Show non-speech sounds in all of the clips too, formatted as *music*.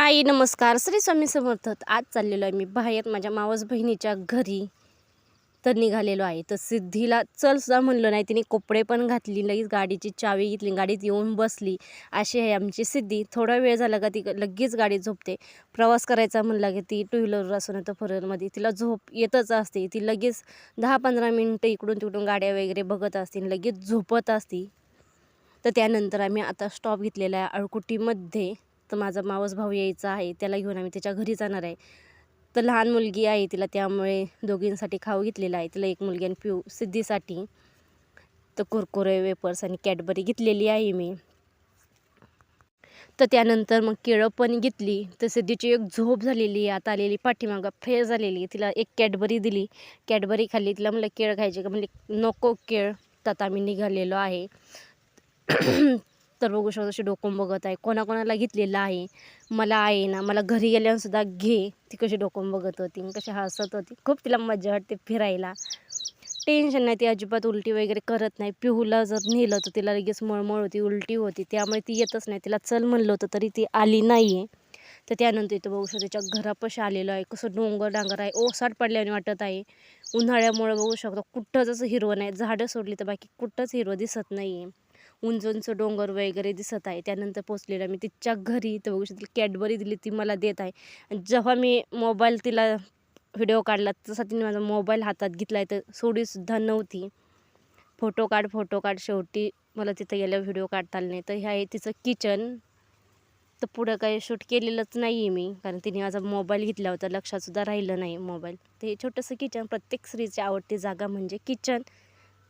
हाय नमस्कार. श्री स्वामी समर्थ. आज चाललेलो आहे मी बाहेर माझ्या मावस बहिणीच्या घरी. तर निघालेलो आहे. तर सिद्धीला चल सुद्धा म्हणलं नाही. तिने कपडे पण घातली लगेच गाडीची चावी घेतली गाडीत येऊन बसली. अशी आहे आमची सिद्धी. थोडा वेळ झाला का ती लगेच गाडी झोपते. प्रवास करायचा म्हणला की ती टू व्हीलरवर असून तर फोर व्हीलरमध्ये तिला झोप येतच असते. ती लगेच दहा पंधरा मिनटं इकडून तिकडून गाड्या वगैरे बघत असते लगेच झोपत असते. तर त्यानंतर आम्ही आता स्टॉप घेतलेला आहे अळकुटीमध्ये. तर माझा मावस भाऊ यायचा आहे त्याला घेऊन आम्ही त्याच्या घरी जाणार आहे. तर लहान मुलगी आहे तिला त्यामुळे दोघींसाठी खाऊ घेतलेला आहे. तिला एक मुलगी आणि पिऊ सिद्धीसाठी. तर कुरकुरे वेपर्स आणि कॅडबरी घेतलेली आहे मी. तर त्यानंतर मग केळं पण घेतली. तर सिद्धीची एक झोप झालेली आता आलेली पाठीमागं फेर झालेली तिला एक कॅडबरी दिली. कॅडबरी खाल्ली. तिला म्हणलं केळं खायचे का? म्हणले नको केळ. तर आता आम्ही निघालेलो आहे. *clears throat* तर बघू शकतो अशी डोकं बघत आहे. कोणाकोणाला घेतलेलं आहे. मला आहे ना मला घरी गेल्यावर सुद्धा घे. ती कशी डोकं बघत होती कशी हसत होती. खूप तिला मजा वाटते फिरायला. टेन्शन नाही ती अजिबात उलटी वगैरे करत नाही. पिहूला जर नेलं तर तिला लगेच मळमळ होती उलटी होती. त्यामुळे ती येतच नाही. तिला चल म्हणलं होतं तरी ती आली नाही आहे तर त्यानंतर इथं बघू शकतो त्याच्या घरापाशी आलेलं आहे. कसं डोंगर डांगर आहे. ओसाट पडल्याने वाटत आहे. उन्हाळ्यामुळे बघू शकतो कुठंच असं हिरवं नाही. झाडं सोडली तर बाकी कुठंच हिरवं दिसत नाही आहे उंच उंच डोंगर वगैरे दिसत आहे. त्यानंतर पोचलेला मी तिच्या घरी. तर बघू शकते कॅडबरी दिली ती मला देत आहे. आणि जेव्हा मी मोबाईल तिला व्हिडिओ काढला तसा तिने माझा मोबाईल हातात घेतला आहे तर सोडीसुद्धा नव्हती. फोटो काढ फोटो काढ शेवटी मला तिथं गेल्यावर व्हिडिओ काढता आला नाही. तर हे आहे तिचं किचन. तर पुढं काही शूट केलेलंच नाही आहे मी कारण तिने माझा मोबाईल घेतला होता. लक्षातसुद्धा राहिलं नाही मोबाईल. ते हे छोटंसं किचन प्रत्येक स्त्रीची आवडती जागा म्हणजे किचन.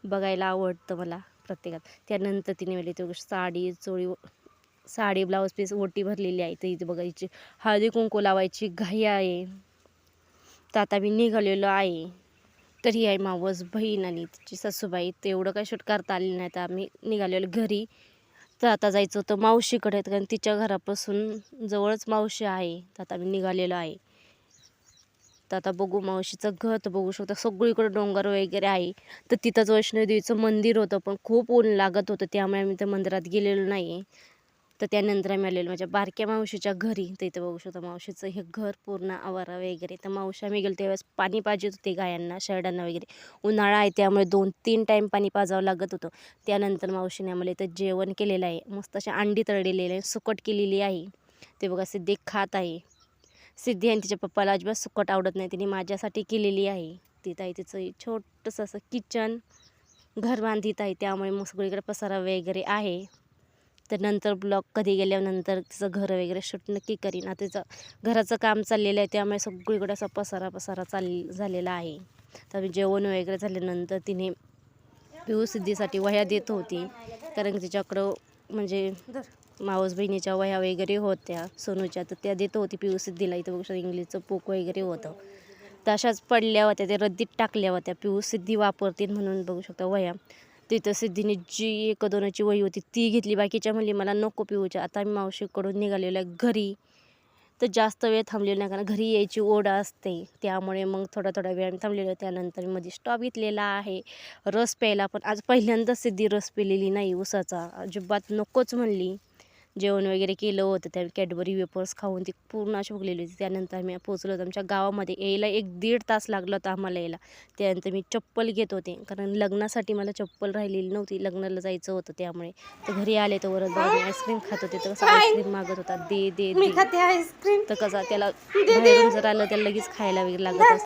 बघायला आवडतं मला. प्रत्येकात. त्यानंतर तिने म्हणले तो साडी चोळी साडी ब्लाऊज पीस ओटी भरलेली आहे. तर इथे बघायची हळदी कुंकू लावायची घाई आहे. तर आता मी निघालेलो आहे. तर ही आहे मावस बहीण आणि तिची सासूबाई. तेवढं एवढं काही शूट करता आलेलं नाही. तर आम्ही निघालेलो घरी. तर आता जायचं होतं मावशीकडे. कारण तिच्या घरापासून जवळच मावशी आहे. तर आता आम्ही निघालेलो आहे. तर आता बघू मावशीचं घर तर बघू शकता. सगळीकडे डोंगर वगैरे आहे. तर तिथंच वैष्णोदेवीचं मंदिर होतं पण खूप ऊन लागत होतं. त्यामुळे आम्ही त्या मंदिरात गेलेलो नाही तर त्यानंतर आम्ही आलेलो माझ्या बारक्या मावशीच्या घरी. तर इथं बघू शकतो मावशीचं हे घर पूर्ण आवारा वगैरे. तर मावशी आम्ही गेलो त्यावेळेस पाणी पाजत होते गायांना शेरडांना वगैरे. उन्हाळा आहे त्यामुळे दोन तीन टाईम पाणी पाजावं लागत होतं. त्यानंतर मावशीने आम्हाला इथं जेवण केलेलं आहे. मस्त अशी अंडी तळलेली आहे सुकट केलेली आहे. ते बघा सिद्धी खात आहे. सिद्धी आणि तिच्या पप्पाला अजिबात सुकट आवडत नाही. तिने माझ्यासाठी केलेली आहे. तिथं ताई तिचं छोटंसं असं किचन घर बांधित आहे. त्यामुळे मग सगळीकडे पसारा वगैरे आहे. तर नंतर ब्लॉक कधी गेल्यानंतर तिचं घर वगैरे शूट नक्की करीन. आता तिचं घराचं काम चाललेलं आहे. त्यामुळे सगळीकडे असा पसारा पसारा चाल झालेला आहे. तर जेवण वगैरे झाल्यानंतर तिने पिऊ सिद्धीसाठी वह्या देत होती. कारण की तिच्याकडं म्हणजे मावस बहिणीच्या वह्या वगैरे होत्या सोनूच्या. तर त्या देत होती पिऊ सिद्धीला इथं बघू शकता इंग्लिशचं पोक वगैरे होतं. तशाच पडल्या होत्या ते रद्दीत टाकल्या होत्या. पिऊ सिद्धी वापरतील म्हणून बघू शकता वह्या. तिथं सिद्धीने जी एक दोनाची वही होती ती घेतली. बाकीच्या म्हणली मला नको पिऊच्या आता मी मावशीकडून निघालेलो आहे घरी. तर जास्त वेळ थांबलेलो नाही कारण घरी यायची ओढ असते. त्यामुळे मग थोडा थोडा वेळ त्यानंतर त्यानंतरमध्ये स्टॉप घेतलेला आहे. रस प्यायला. पण आज पहिल्यांदाच सिद्धी रस पिलेली नाही उसाचा अजिबात नकोच म्हणली. जेवण वगैरे केलं होतं त्या कॅडबरी वेपर्स खाऊन ती पूर्ण अशी फुगलेली होती. त्यानंतर आम्ही पोचलो होतो. आमच्या गावामध्ये यायला एक दीड तास लागला होता आम्हाला यायला. त्यानंतर मी चप्पल घेत होते. कारण लग्नासाठी मला चप्पल राहिलेली नव्हती. लग्नाला जायचं होतं त्यामुळे. तर घरी आले तर वरच बघा आईस्क्रीम खात होते. तर कसं आईस्क्रीम मागत होता. दे दे आईस्क्रीम तर कसं त्याला जर आलं त्याला लगेच खायला वगैरे लागत असतं.